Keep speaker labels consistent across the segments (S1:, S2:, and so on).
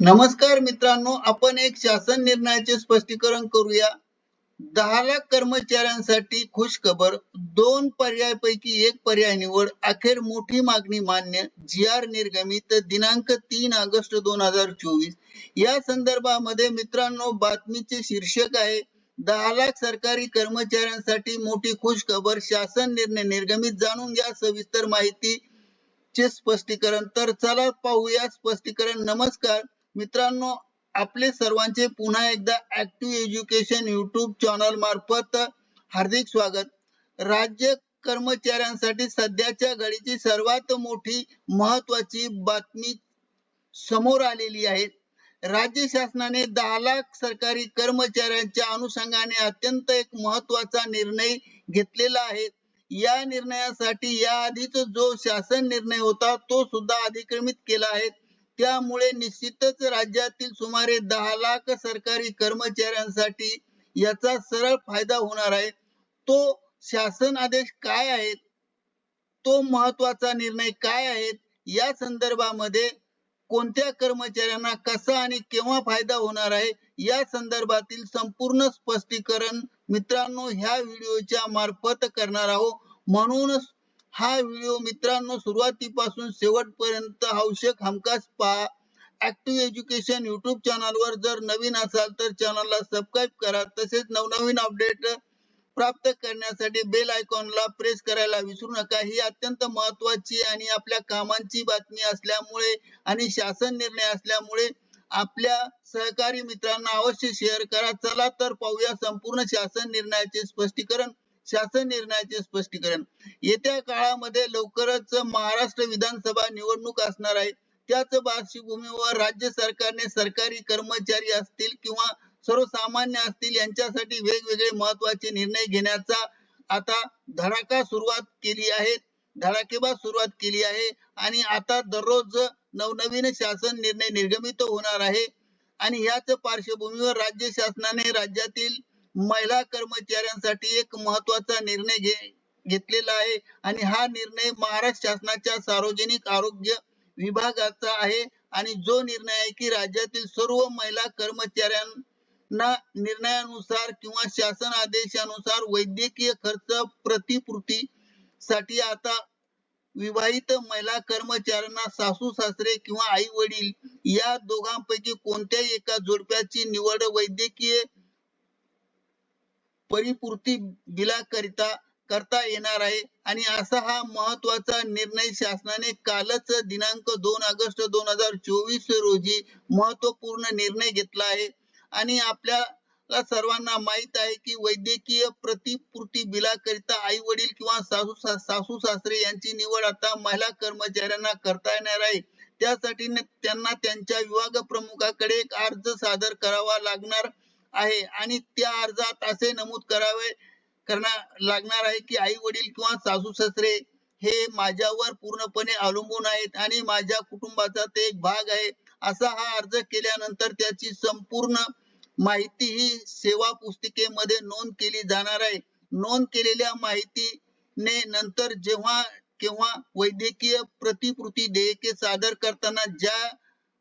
S1: नमस्कार मित्रांनो आपण एक शासन निर्णयाचे स्पष्टीकरण करूया. दहा लाख कर्मचाऱ्यांसाठी खुश खबर दोन पर्यायापैकी एक पर्याय निवड अखेर मोठी मागणी मान्य जी आर निर्गमित दिनांक तीन ऑगस्ट दोन हजार चोवीस. या संदर्भामध्ये मित्रांनो बातमीचे शीर्षक आहे दहा लाख सरकारी कर्मचाऱ्यांसाठी मोठी खुश खबर शासन निर्णय निर्गमित जाणून घ्या सविस्तर माहिती चे स्पष्टीकरण. तर चला पाहूया स्पष्टीकरण. नमस्कार मित्रांनो आपले सर्वांचे पुन्हा एकदा ऍक्टिव्ह एज्युकेशन युट्यूब चॅनल मार्फत हार्दिक स्वागत. राज्य कर्मचाऱ्यांसाठी सध्याच्या घडीची सर्वात मोठी महत्वाची बातमी समोर आलेली आहे. राज्य शासनाने दहा लाख सरकारी कर्मचाऱ्यांच्या अनुषंगाने अत्यंत एक महत्त्वाचा निर्णय घेतलेला आहे. या निर्णयासाठी या आधीच जो शासन निर्णय होता तो सुद्धा अधिक्रमित केला आहे. त्यामुळे निश्चितच राज्यातील सुमारे दहा लाख सरकारी कर्मचाऱ्यांसाठी याचा सरळ फायदा होणार आहे. तो शासन आदेश काय आहेत? तो महत्त्वाचा निर्णय काय आहेत? या संदर्भामध्ये कोणत्या कर्मचाऱ्यांना कसा आणि केव्हा फायदा होणार आहे? या संदर्भातील संपूर्ण स्पष्टीकरण मित्रांनो ह्या व्हिडिओच्या मार्फत करणार आहोत. म्हणूनच हा व्हिडिओ मित्रांनो सुरुवातीपासून शेवटपर्यंत आवश्यक हमखास पहा. ऍक्टिव्ह एज्युकेशन युट्यूब चॅनलवर जर नवीन असाल तर चॅनलला सबस्क्राईब करा. तसेच नवनवीन अपडेट प्राप्त करण्यासाठी बेल आयकॉनला प्रेस करायला विसरू नका. ही अत्यंत महत्वाची आणि आपल्या कामांची बातमी असल्यामुळे आणि शासन निर्णय असल्यामुळे आपल्या सहकारी मित्रांना अवश्य शेअर करा. चला तर पाहूया संपूर्ण शासन निर्णयाचे स्पष्टीकरण. शासन निर्णयाचे स्पष्टीकरण. येत्या काळामध्ये लवकरच महाराष्ट्र विधानसभा निवडणूक असणार आहे. त्याच पार्श्वभूमीवर राज्य सरकारने सरकारी कर्मचारी असतील किंवा सर्वसामान्य असतील यांच्यासाठी वेगवेगळे महत्त्वाचे निर्णय घेण्याचा आता धडाका सुरुवात केली आहे. धडाकेबाज सुरुवात केली आहे आणि आता दररोज नवनवीन शासन निर्णय निर्गमित होणार आहे. आणि याच पार्श्वभूमीवर राज्य शासनाने राज्यातील महिला कर्मचाऱ्यांसाठी एक महत्त्वाचा निर्णय घे घेतलेला आहे. आणि हा निर्णय महाराष्ट्र शासनाच्या सार्वजनिक आरोग्य विभागाचा आहे. आणि जो निर्णय आहे की राज्यातील सर्व महिला कर्मचाऱ्यांना निर्णयानुसार किंवा शासन आदेशानुसार वैद्यकीय खर्च प्रतिपूर्ती साठी आता विवाहित महिला कर्मचाऱ्यांना सासू सासरे किंवा आई वडील या दोघांपैकी कोणत्याही एका जोडप्याची निवड वैद्यकीय परिपूर्ती बिलाकरिता करता येणार आहे. आणि असा हा महत्त्वाचा निर्णय शासनाने कालच दिनांक दोन ऑगस्ट दोन हजार चोवीस रोजी महत्त्वपूर्ण निर्णय घेतला आहे. आणि आपल्याला सर्वांना माहीत आहे की वैद्यकीय प्रतिपूर्ती बिलाकरिता आई वडील किंवा सासू सासू सासरे यांची निवड आता महिला कर्मचाऱ्यांना करता येणार आहे. त्यासाठी त्यांना त्यांच्या विभाग प्रमुखाकडे एक अर्ज सादर करावा लागणार. आहे. आणि त्या अर्जात असे नमूद करावे करणार लागणार आहे की आई वडील किंवा सासू सासरे हे माझ्यावर पूर्णपणे अवलंबून आहेत आणि माझ्या कुटुंबाचा ते एक भाग आहे. असा हा अर्ज केल्यानंतर त्याची संपूर्ण माहिती ही सेवा पुस्तिकेमध्ये नोंद केली जाणार आहे. नोंद केलेल्या माहितीने नंतर जेव्हा केव्हा वैद्यकीय प्रतिकृती देयके सादर करताना ज्या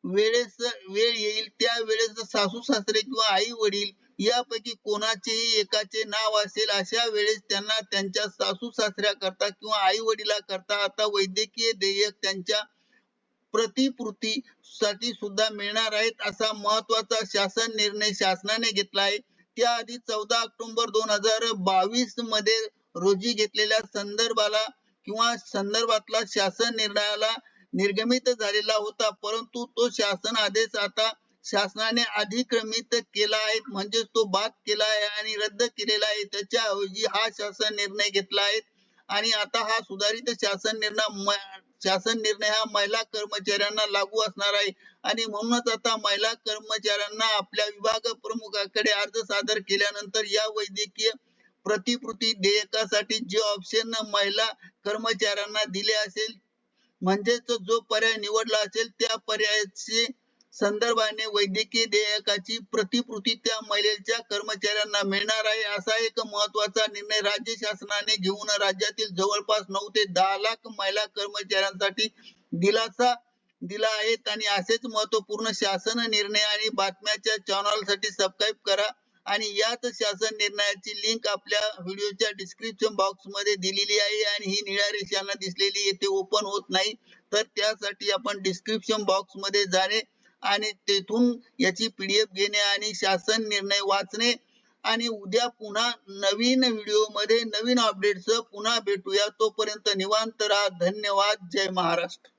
S1: वेळेस वेळ येईल त्या वेळेस सासू सासरे किंवा आई वडील यापैकी कोणाचेही एकाचे नाव असेल अशा वेळेस त्यांना त्यांच्या सासू सासऱ्या करता किंवा आई वडिला करता आता वैद्यकीय देयक त्यांच्या प्रतिपूर्ती साठी सुद्धा मिळणार आहेत असा महत्त्वाचा शासन निर्णय शासनाने घेतला आहे. त्याआधी चौदा ऑक्टोबर दोन हजार बावीसमध्ये रोजी घेतलेल्या संदर्भाला किंवा संदर्भातला शासन निर्णयाला निर्गमित झालेला होता. परंतु तो शासन आदेश आता शासनाने अधिक्रमित केला आहे. म्हणजे तो बाद केला आहे आणि रद्द केलेला आहे. त्याच्याऐवजी हा शासन निर्णय घेतला आहे. आणि आता हा सुधारित शासन निर्णय शासन निर्णय हा महिला कर्मचाऱ्यांना लागू असणार आहे. आणि म्हणूनच आता महिला कर्मचाऱ्यांना आपल्या विभाग प्रमुखाकडे अर्ज सादर केल्यानंतर या वैद्यकीय प्रतिकृती देयकासाठी जे ऑप्शन महिला कर्मचाऱ्यांना दिले असेल म्हणजेच जो पर्याय निवडला असेल त्या पर्यायाचे संदर्भाने वैद्यकीय देयकाची प्रतिपूर्ती त्या महिलेच्या कर्मचाऱ्यांना मिळणार आहे असा एक महत्त्वाचा निर्णय राज्य शासनाने घेऊन राज्यातील जवळपास नऊ ते दहा लाख महिला कर्मचाऱ्यांसाठी दिलासा दिला आहेत आणि असेच महत्त्वपूर्ण शासन निर्णय आणि बातम्याच्या चॅनलसाठी सबस्क्राईब करा. आणि याच शासन निर्णयाची लिंक आपल्या व्हिडिओच्या डिस्क्रिप्शन बॉक्समध्ये दिलेली आहे आणि ही निळ्या रेषांना दिसलेली येथे ओपन होत नाही तर त्यासाठी आपण डिस्क्रिप्शन बॉक्समध्ये जाणे आणि तेथून याची पीडीएफ घेणे आणि शासन निर्णय वाचणे. आणि उद्या पुन्हा नवीन व्हिडिओमध्ये नवीन अपडेट्स पुन्हा भेटूया. तोपर्यंत निवांत राहा. धन्यवाद. जय महाराष्ट्र.